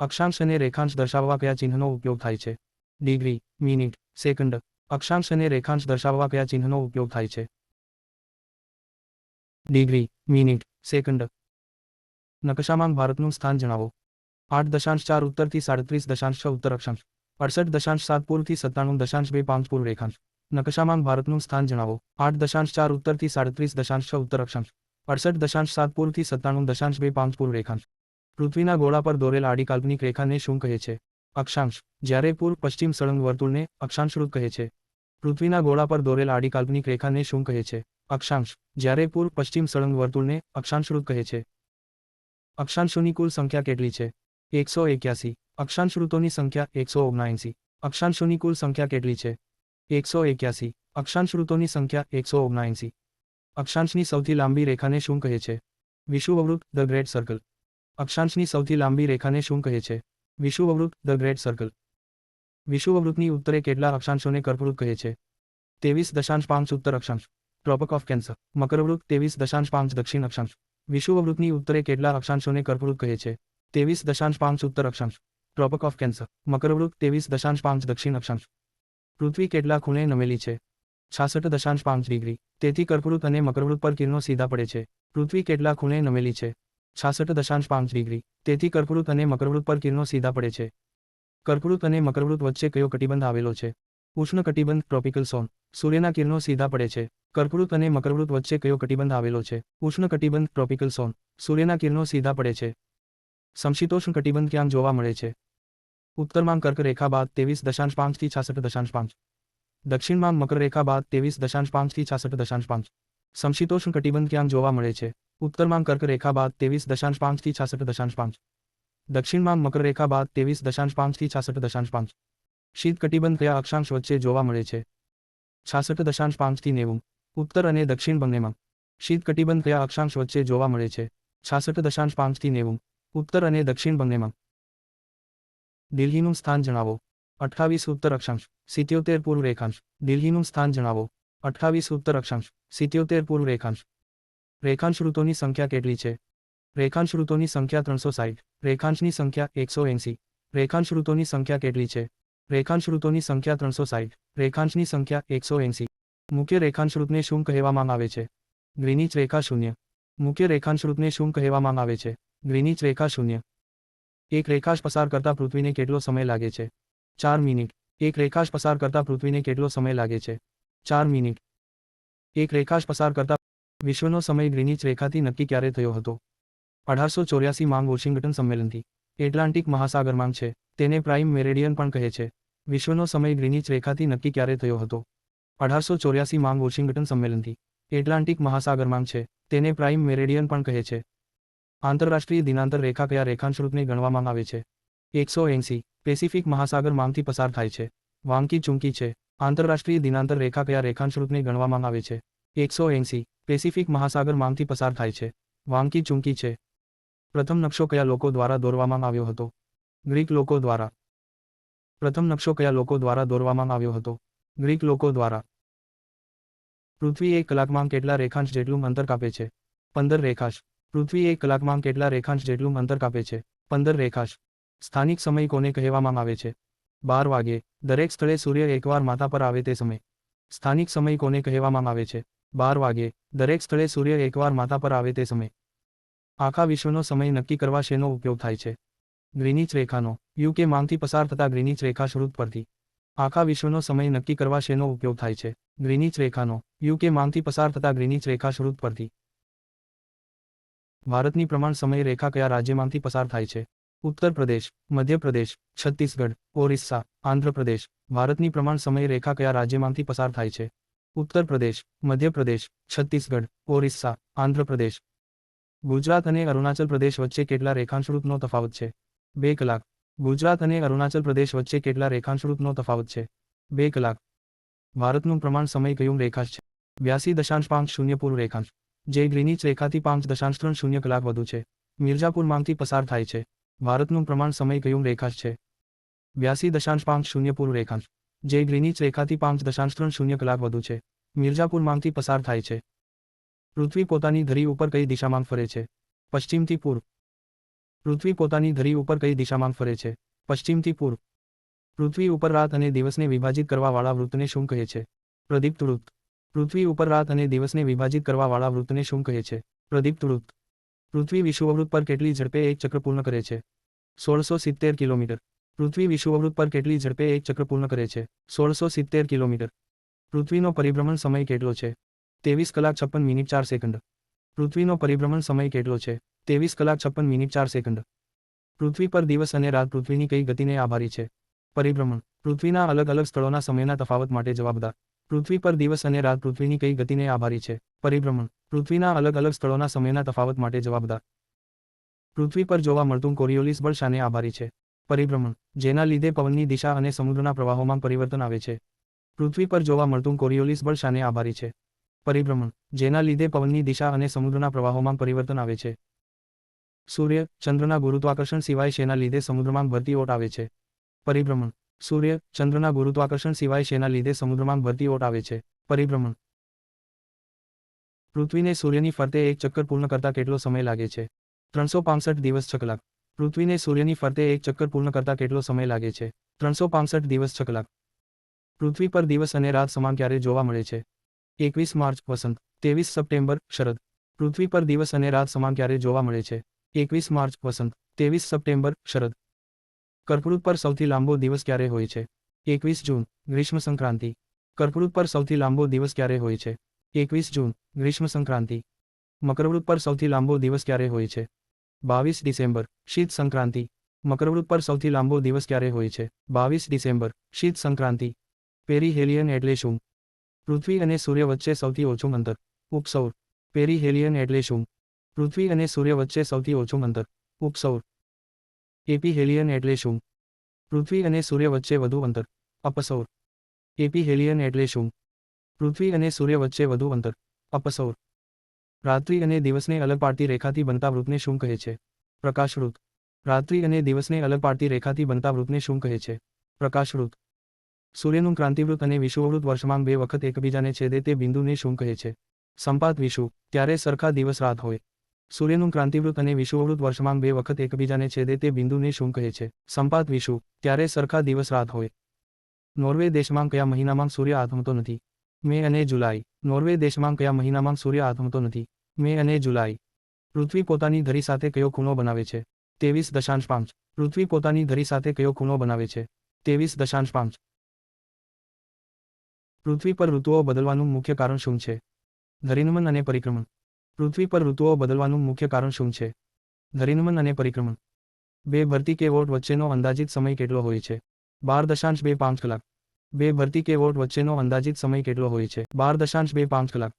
અક્ષાંશ અને રેખાંશ દર્શાવવા કયા ચિહ્નનો ઉપયોગ થાય છે? Degree, minute, second. અક્ષાંશ અને રેખાંશ દર્શાવવા કયા ચિહ્નનો ઉપયોગ થાય છે? Degree, minute, second. નકશામાં ભારતનું સ્થાન જણાવો. આઠ દશાંશ ચાર ઉત્તરથી સાડત્રીસ દશાંશ છ ઉત્તર અક્ષાંશ અડસઠ દશાંશ સાત પૂર્વથી સત્તાણું દશાંશ બે પાંચ પૂર્વ રેખાંશ. નકશામાં ભારતનું સ્થાન જણાવો. આઠ દશાંશ ચાર ઉત્તરથી સાડત્રીસ દશાંશ છ ઉત્તર અક્ષાંશ અડસઠ દશાંશ સાત પૂર્વથી સત્તાણું દશાંશ બે પાંચ પૂર્વ રેખાંશ. પૃથ્વીના ગોળા પર દોરેલ આડી કાલ્પનિક રેખાને શું કહે છે? અક્ષાંશ. જ્યારે પૂર્વ પશ્ચિમ સળંગ વર્તુળને અક્ષાંશરૂપ કહે છે. પૃથ્વીના ગોળા પર દોરેલ આડી કાલ્પનિક રેખાને શું કહે છે? અક્ષાંશ. જ્યારે પૂર્વ પશ્ચિમ સળંગ વર્તુળને અક્ષાંશરૂપ કહે છે. અક્ષાંશોની કુલ સંખ્યા કેટલી છે? એકસો એક્યાસી. અક્ષાંશૃતોની સંખ્યા એકસો ઓગણએંસી અક્ષાંશોની કુલ સંખ્યા કેટલી છે? એકસો એક્યાસી. અક્ષાંશૃતોની સંખ્યા એકસો ઓગણએંસી અક્ષાંશની સૌથી લાંબી રેખાને શું કહે છે? વિષુવવૃત ધ ગ્રેટ સર્કલ. અક્ષાંશની સૌથી લાંબી રેખાને શું કહે છે? વિષુવવૃત ધ ગ્રેટ સર્કલ. વિષુવવૃતની ઉત્તરે કેટલા અક્ષાંશોને કર્કવૃત કહે છે? તેવીસ દશાંશ પાંચ ઉત્તર અક્ષાંશ. ટ્રોપક ઓફ કેન્સર મકરવૃત તેવીસ દશાંશ પાંચ દક્ષિણ અક્ષાંશ. વિષુવવૃતની ઉત્તરે કેટલા અક્ષાંશોને કર્કવૃત કહે છે? તેવીસ દશાંશ પાંચ ઉત્તર અક્ષાંશ. ટ્રોપક ઓફ કેન્સર મકરવૃત તેવીસ દશાંશ પાંચ દક્ષિણ અક્ષાંશ. પૃથ્વી કેટલા ખૂણે નમેલી છે? છાસઠ દશાંશ પાંચ ડિગ્રી. તેથી કર્કવૃત અને મકરવૃત પર કિરણો સીધા પડે છે. પૃથ્વી કેટલા ખૂણે નમેલી છે? છાસઠ દશાંશ પાંચ ડિગ્રી. તેથી કર્કવૃત અને મકરવૃત્ત પર કિરણો સીધા પડે છે. કર્કવૃત અને મકરવૃત વચ્ચે કયો કટિબંધ આવેલો છે? ઉષ્ણ કટિબંધ ટ્રોપિકલ સોન સૂર્યના કિરણો સીધા પડે છે. કર્કવૃત અને મકરવૃત વચ્ચે કયો કટિબંધ આવેલો છે? ઉષ્ણ કટિબંધ ટ્રોપિકલ સોન સૂર્યના કિરણો સીધા પડે છે. સમશીતોષ્ણ કટિબંધ ક્યાં જોવા મળે છે? ઉત્તરમાં કર્કરેખા બાદ ત્રેવીસ દશાંશ પાંચથી છાસઠ દશાંશ પાંચ. દક્ષિણમાં મકરરેખા બાદ ત્રેવીસ દશાંશ પાંચથી છાસઠ દશાંશ પાંચ. સમશીતોષ્ણ કટિબંધ ક્યાં જોવા મળે છે. ઉત્તરમાં કર્ક રેખા બાદ ત્રેવીસ દશાંશ પાંચથી છાસઠ દશાંશ પાંચ. દક્ષિણમાં મકરરેખા બાદ ત્રેવીસ દશાંશ પાંચથી છાસઠ દશાંશ પાંચ. શીત કટિબંધ કયા અક્ષાંશ વચ્ચે જોવા મળે છે. છાસઠ દશાંશ પાંચથી નેવું. ઉત્તર અને દક્ષિણ બંનેમાં. શીત કટિબંધ કયા અક્ષાંશ વચ્ચે જોવા મળે છે. છાસઠ દશાંશ પાંચથી નેવું. ઉત્તર અને દક્ષિણ બંનેમાં. દિલ્હીનું સ્થાન જણાવો. અઠ્ઠાવીસ ઉત્તર અક્ષાંશ. સિત્યોતેર પૂર્વ રેખાંશ. દિલ્હીનું સ્થાન જણાવો. અઠ્ઠાવીસ ઉત્તર અક્ષાંશ, સિત્યોતેર પૂર્વ રેખાંશ. રેખાંશ ઋતુની સંખ્યા કેટલી છે? રેખાંશ ઋતુની સંખ્યા ત્રણસો સાઠ રેખાંશની સંખ્યા એકસો એંસી. રેખાંશ ઋતુની સંખ્યા કેટલી છે? રેખાંશ ઋતુની સંખ્યા ત્રણસો સાઠ રેખાંશની સંખ્યા એકસો એંસી. મુખ્ય રેખાંશ ઋતને શું કહેવામાં આવે છે? ગ્રીનિચ રેખા શૂન્ય. મુખ્ય રેખાંશ ઋતને શું કહેવામાં આવે છે? ગ્રીનિચ રેખા શૂન્ય. એક રેખાશ પસાર કરતા પૃથ્વીને કેટલો સમય લાગે છે? ચાર મિનિટ. એક રેખાશ પસાર કરતા પૃથ્વીને કેટલો સમય લાગે છે? ચાર મિનિટ. એક રેખાશ પસાર કરતા વિશ્વનો સમય ગ્રીનિચ રેખાથી નક્કી ક્યારે થયો હતો? અઢારસો ચોર્યાસી માંગ વોશિંગ્ટન સંમેલનથી. એટલાન્ટિક મહાસાગરમાં છે. તેને પ્રાઇમ મેરેડિયન પણ કહે છે. વિશ્વનો સમય ગ્રીનિચ રેખાથી નક્કી ક્યારે થયો હતો? અઢારસો ચોર્યાસી માંગ વોશિંગ્ટન સંમેલનથી. એટલાન્ટિક મહાસાગરમાં છે. તેને પ્રાઇમ મેરેડિયન પણ કહે છે. આંતરરાષ્ટ્રીય દિનાંતર રેખા કયા રેખાંશરૂપને ગણવામાં આવે છે? એકસો એંસી. પેસિફિક મહાસાગર માંગથી પસાર થાય છે. વાંકી ચૂંકી છે. આંતરરાષ્ટ્રીય દિનાંતર રેખા કયા રેખાંશરૂપને ગણવામાં આવે છે. એકસો એંસી. પેસિફિક મહાસાગર માંગથી પસાર થાય છે. વાંકી ચૂંકી છે. પ્રથમ નકશો કયા લોકો દ્વારા દોરવામાં આવ્યો હતો? ગ્રીક લોકો દ્વારા. પ્રથમ નકશો કયા લોકો દ્વારા દોરવામાં આવ્યો હતો? ગ્રીક લોકો દ્વારા. પૃથ્વી એક કલાકમાં કેટલા રેખાંશ જેટલું અંતર કાપે છે? પંદર રેખાંશ. પૃથ્વી એક કલાકમાં કેટલા રેખાંશ જેટલું અંતર કાપે છે? પંદર રેખાંશ. સ્થાનિક સમય કોને કહેવામાં આવે છે? બાર વાગ્યે દરેક સ્થળે સૂર્ય એકવાર માથા પર આવે તે સમય. સ્થાનિક સમય કોને કહેવામાં આવે છે? બાર વાગ્યે દરેક સ્થળે સૂર્ય એકવાર માથા પર આવે તે સમય. આખા વિશ્વનો સમય નક્કી કરવા શેનો ઉપયોગ થાય છે? ગ્રીનિચ રેખાનો, યુકે માંગથી પસાર થતા ગ્રીનિચ રેખા શરૂત પરથી. આખા વિશ્વનો સમય નક્કી કરવા શેનો ઉપયોગ થાય છે? ગ્રીનિચ રેખાનો, યુકે માંગથી પસાર થતા ગ્રીનિચ રેખા શરૂત પરથી. ભારતની પ્રમાણ સમય રેખા કયા રાજ્યમાંથી પસાર થાય છે? ઉત્તર પ્રદેશ મધ્યપ્રદેશ છત્તીસગઢ, ઓરિસ્સા આંધ્રપ્રદેશ ભારતની પ્રમાણ સમય રેખા કયા રાજ્યમાંથી પસાર થાય છે? ઉત્તર પ્રદેશ મધ્યપ્રદેશ છત્તીસગઢ, ઓરિસ્સા આંધ્રપ્રદેશ ગુજરાત અને અરુણાચલ પ્રદેશ વચ્ચે કેટલા રેખાંશરૂપનો તફાવત છે? બે કલાક. ગુજરાત અને અરુણાચલ પ્રદેશ વચ્ચે કેટલા રેખાંશરૂપનો તફાવત છે? બે કલાક. ભારતનું પ્રમાણ સમય કયું રેખાંશ છે? બ્યાસી દશાંશ પાંચ શૂન્ય પૂર્વ રેખાંશ. જે ગ્રીનિચ રેખાથી પાંચ દશાંશ ત્રણ શૂન્ય કલાક વધુ છે. મિર્ઝાપુરમાંગથી પસાર થાય છે. ભારતનું પ્રમાણ સમય કયું રેખાંશ છે? બ્યાસી દશાંશ પાંચ શૂન્ય પૂર્વ રેખાંશ. જે ગ્રીનિચ રેખાથી પાંચ દશાંશ ત્રણ શૂન્ય કલાક વધુ છે. મિર્ઝાપુર માંગથી પસાર થાય છે. પૃથ્વી પોતાની ધરી ઉપર કઈ દિશામાં ફરે છે? પશ્ચિમથી પૂર્વ. પૃથ્વી પોતાની ધરી ઉપર કઈ દિશામાં ફરે છે? પશ્ચિમથી પૂર્વ. પૃથ્વી ઉપર રાત અને દિવસને વિભાજિત કરવાવાળા વૃત્તને શું કહે છે? પ્રદીપ્ત વૃત્ત. પૃથ્વી ઉપર રાત અને દિવસને વિભાજિત કરવાવાળા વૃત્તને શું કહે છે? પ્રદીપ્ત વૃત્ત. પૃથ્વી વિષુવવૃત્ત પર કેટલી ઝડપે એક ચક્ર પૂર્ણ કરે છે? સોળસો સિત્તેર કિલોમીટર. પૃથ્વી વિષુવવૃત્ત પર કેટલી ઝડપે એક ચક્ર પૂર્ણ કરે છે? સોળસો સિત્તેર કિલોમીટર. પૃથ્વીનો પરિભ્રમણ સમય કેટલો છે? ત્રેવીસ કલાક છપ્પન મિનિટ ચાર સેકન્ડ. પૃથ્વીનો પરિભ્રમણ સમય કેટલો છે? ત્રેવીસ કલાક છપ્પન મિનિટ ચાર સેકન્ડ. પૃથ્વી પર દિવસ અને રાત પૃથ્વીની કઈ ગતિને આભારી છે? પરિભ્રમણ. પૃથ્વીના અલગ અલગ સ્થળોના સમયના તફાવત માટે જવાબદાર. પૃથ્વી પર દિવસ અને રાત પૃથ્વીની કઈ ગતિને આભારી છે? પરિભ્રમણ. પૃથ્વીના અલગ અલગ સ્થળોના સમયના તફાવત માટે જવાબદાર. પૃથ્વી પર જોવા મળતું કોરિયોલિસ બળ શાને આભારી છે. પરિભ્રમણ. જેના લીધે પવનની દિશા અને સમુદ્રના પ્રવાહોમાં પરિવર્તન આવે છે. પૃથ્વી પર જોવા મળતું કોરિયોલિસ બળ શાને આભારી છે. પરિભ્રમણ. જેના લીધે પવનની દિશા અને સમુદ્રના પ્રવાહોમાં પરિવર્તન આવે છે. સૂર્ય, ચંદ્રના ગુરુત્વાકર્ષણ સિવાય શેના લીધે સમુદ્રમાં ભરતી ઓટ આવે છે. પરિભ્રમણ. સૂર્ય ચંદ્રના ગુરુત્વાકર્ષણ સિવાય શેના લીધે સમુદ્રમાં ભરતી ઓટ આવે છે? પરિભ્રમણ. પૃથ્વીને સૂર્યની ફરતે એક ચક્કર પૂર્ણ કરતા કેટલો સમય લાગે છે? ત્રણસો પાંસઠ દિવસ છ પૃથ્વીને સૂર્યની ફરતે એક ચક્કર પૂર્ણ કરતા કેટલો સમય લાગે છે? ત્રણસો પાંસઠ દિવસ છ પૃથ્વી પર દિવસ અને રાત સમાન ક્યારે જોવા મળે છે? એકવીસ માર્ચ, વસંત. ત્રેવીસ સપ્ટેમ્બર, શરદ. પૃથ્વી પર દિવસ અને રાત સમાન ક્યારે જોવા મળે છે? એકવીસ માર્ચ, વસંત. ત્રેવીસ સપ્ટેમ્બર, શરદ. કર્કવૃત પર સૌથી લાંબો દિવસ ક્યારે હોય છે? એકવીસ જૂન, ગ્રીષ્મ સંક્રાંતિ. કર્કવૃત પર સૌથી લાંબો દિવસ ક્યારે હોય છે? એકવીસ જૂન, ગ્રીષ્મ સંક્રાંતિ. મકરવૃત પર સૌથી લાંબો દિવસ ક્યારે હોય છે? બાવીસ ડિસેમ્બર, શીત સંક્રાંતિ. મકરવૃત પર સૌથી લાંબો દિવસ ક્યારે હોય છે? બાવીસ ડિસેમ્બર, શીત સંક્રાંતિ. પેરીહેલિયન એટલે શું? પૃથ્વી અને સૂર્ય વચ્ચે સૌથી ઓછું અંતર. ઉપસૌર. પેરીહેલિયન એટલે શું? પૃથ્વી અને સૂર્ય વચ્ચે સૌથી ઓછું અંતર. ઉપસૌર. એપીહેલિયન એટલે શું? પૃથ્વી અને સૂર્ય વચ્ચે વધુ અંતર. અપસૌર. એપીહેલિયન એટલે શું? પૃથ્વી અને સૂર્ય વચ્ચે વધુ અંતર. અપસૌર. રાત્રિ અને દિવસને અલગ પાડતી રેખાથી બનતા વૃતને શું કહે છે? પ્રકાશવૃત. રાત્રિ અને દિવસને અલગ પાડતી રેખાથી બનતા વૃતને શું કહે છે? પ્રકાશવૃત. સૂર્યનું ક્રાંતિવૃત અને વિષુવવૃત્ત વર્ષમાં બે વખત એકબીજાને છેદે તે બિંદુને શું કહે છે? સંપાત વિષુ. ત્યારે સરખા દિવસ રાત હોય. સૂર્યનું ક્રાંતિવૃત અને વિષુવવૃત વર્ષમાં બે વખત એકબીજાને છેદે તે બિંદુને શું કહે છે? સંપાત વિષુ, ત્યારે સરખા દિવસ રાત હોય. નોર્વે દેશમાં કયા મહિનામાં સૂર્ય આથમતો નથી? મે અને જુલાઈ. નોર્વે દેશમાં કયા મહિનામાં સૂર્ય આથમતો નથી? મે અને જુલાઈ. પૃથ્વી પોતાની ધરી સાથે કયો ખૂણો બનાવે છે? તેવીસ દશાંશ પાંચ. પૃથ્વી પોતાની ધરી સાથે કયો ખૂણો બનાવે છે? તેવીસ દશાંશ પાંચ. પૃથ્વી પર ઋતુઓ બદલવાનું મુખ્ય કારણ શું છે? ધરીનમન અને પરિક્રમણ. પૃથ્વી પર ઋતુઓ બદલવાનું મુખ્ય કારણ શું છે? ધરિનમન અને પરિક્રમણ. બે ભરતી કે વોટ વચ્ચેનો અંદાજિત સમય કેટલો હોય છે? બાર દશાંશ બે પાંચ કલાક. બે ભરતી કે વોટ વચ્ચેનો અંદાજિત સમય કેટલો હોય છે? બાર દશાંશ બે પાંચ કલાક.